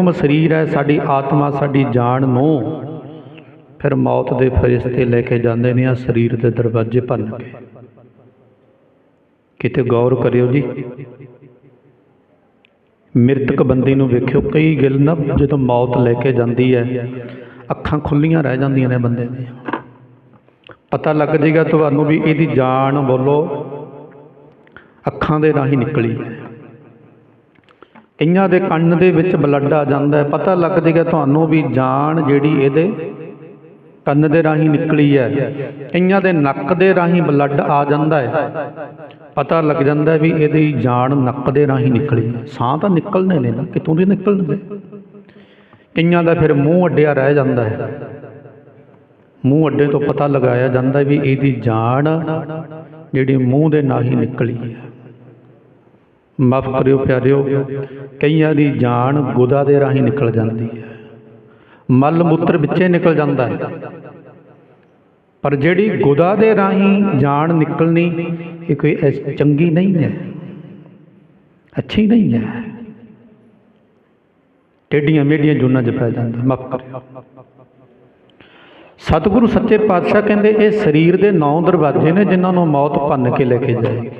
ਹੁਕਮ ਸਰੀਰ ਹੈ, ਸਾਡੀ ਆਤਮਾ, ਸਾਡੀ ਜਾਨ ਨੂੰ ਫਿਰ ਮੌਤ ਦੇ ਫਰਿਸ਼ਤੇ ਲੈ ਕੇ ਜਾਂਦੇ ਨੇ ਆ ਸਰੀਰ ਦੇ ਦਰਵਾਜ਼ੇ ਭੰਨ ਕੇ। ਕਿਤੇ ਗੌਰ ਕਰਿਓ ਜੀ। ਮ੍ਰਿਤਕ ਬੰਦੇ ਨੂੰ ਵੇਖਿਓ, ਕਈ ਗਿਲ ਨਾ ਜਦੋਂ ਮੌਤ ਲੈ ਕੇ ਜਾਂਦੀ ਹੈ, ਅੱਖਾਂ ਖੁੱਲੀਆਂ ਰਹਿ ਜਾਂਦੀਆਂ ਨੇ ਬੰਦੇ ਦੀਆਂ। ਪਤਾ ਲੱਗ ਜਾਏਗਾ ਤੁਹਾਨੂੰ ਵੀ ਇਹਦੀ ਜਾਨ ਬੋਲੋ, ਅੱਖਾਂ ਦੇ ਰਾਹੀਂ ਨਿਕਲੀ ਹੈ। ਕਈਆਂ ਦੇ ਕੰਨ ਦੇ ਵਿੱਚ ਬਲੱਡ ਆ ਜਾਂਦਾ ਹੈ। ਪਤਾ ਲੱਗ ਜਾਏਗਾ ਤੁਹਾਨੂੰ ਵੀ ਜਾਨ ਜਿਹੜੀ ਇਹਦੇ ਕੰਨ ਦੇ ਰਾਹੀਂ ਨਿਕਲੀ ਹੈ। ਕਈਆਂ ਦੇ ਨੱਕ ਦੇ ਰਾਹੀਂ ਬਲੱਡ ਆ ਜਾਂਦਾ ਹੈ। ਪਤਾ ਲੱਗ ਜਾਂਦਾ ਵੀ ਇਹਦੀ ਜਾਨ ਨੱਕ ਦੇ ਰਾਹੀਂ ਨਿਕਲੀ ਹੈ। ਸਾਹ ਤਾਂ ਨਿਕਲਣੇ ਨੇ ਨਾ ਕਿਤੋਂ ਦੇ ਨਿਕਲਣਗੇ ਕਈਆਂ ਦਾ ਫਿਰ ਮੂੰਹ ਅੱਡਿਆ ਰਹਿ ਜਾਂਦਾ ਹੈ। ਮੂੰਹ ਅੱਡੇ ਤੋਂ ਪਤਾ ਲਗਾਇਆ ਜਾਂਦਾ ਵੀ ਇਹਦੀ ਜਾਨ ਜਿਹੜੀ ਮੂੰਹ ਦੇ ਨਾਲ ਹੀ ਨਿਕਲੀ ਹੈ। ਮਾਫ ਕਰਿਓ ਪਿਆਰਿਓ, ਕਈਆਂ ਦੀ ਜਾਨ ਗੁਦਾ ਦੇ ਰਾਹੀਂ ਨਿਕਲ ਜਾਂਦੀ ਹੈ। ਮਲ ਮੂਤਰ ਵਿੱਚੇ ਨਿਕਲ ਜਾਂਦਾ ਹੈ। ਪਰ ਜਿਹੜੀ ਗੁਦਾ ਦੇ ਰਾਹੀਂ ਜਾਨ ਨਿਕਲਣੀ, ਇਹ ਕੋਈ ਐਸ- ਚੰਗੀ ਨਹੀਂ ਹੈ। ਅੱਛੀ ਨਹੀਂ ਹੈ। ਟੇਡੀਆਂ ਮੇਡੀਆਂ ਜੁਨਾਂ 'ਚ ਪੈ ਜਾਂਦਾ ਮਾਫ ਕਰਿਓ। ਸਤਿਗੁਰੂ ਸੱਚੇ ਪਾਤਸ਼ਾਹ ਕਹਿੰਦੇ, ਇਹ ਸਰੀਰ ਦੇ ਨੌ ਦਰਵਾਜ਼ੇ ਨੇ ਜਿਨ੍ਹਾਂ ਨੂੰ ਮੌਤ ਭੰਨ ਕੇ ਲੈ ਕੇ ਜਾਏਗੀ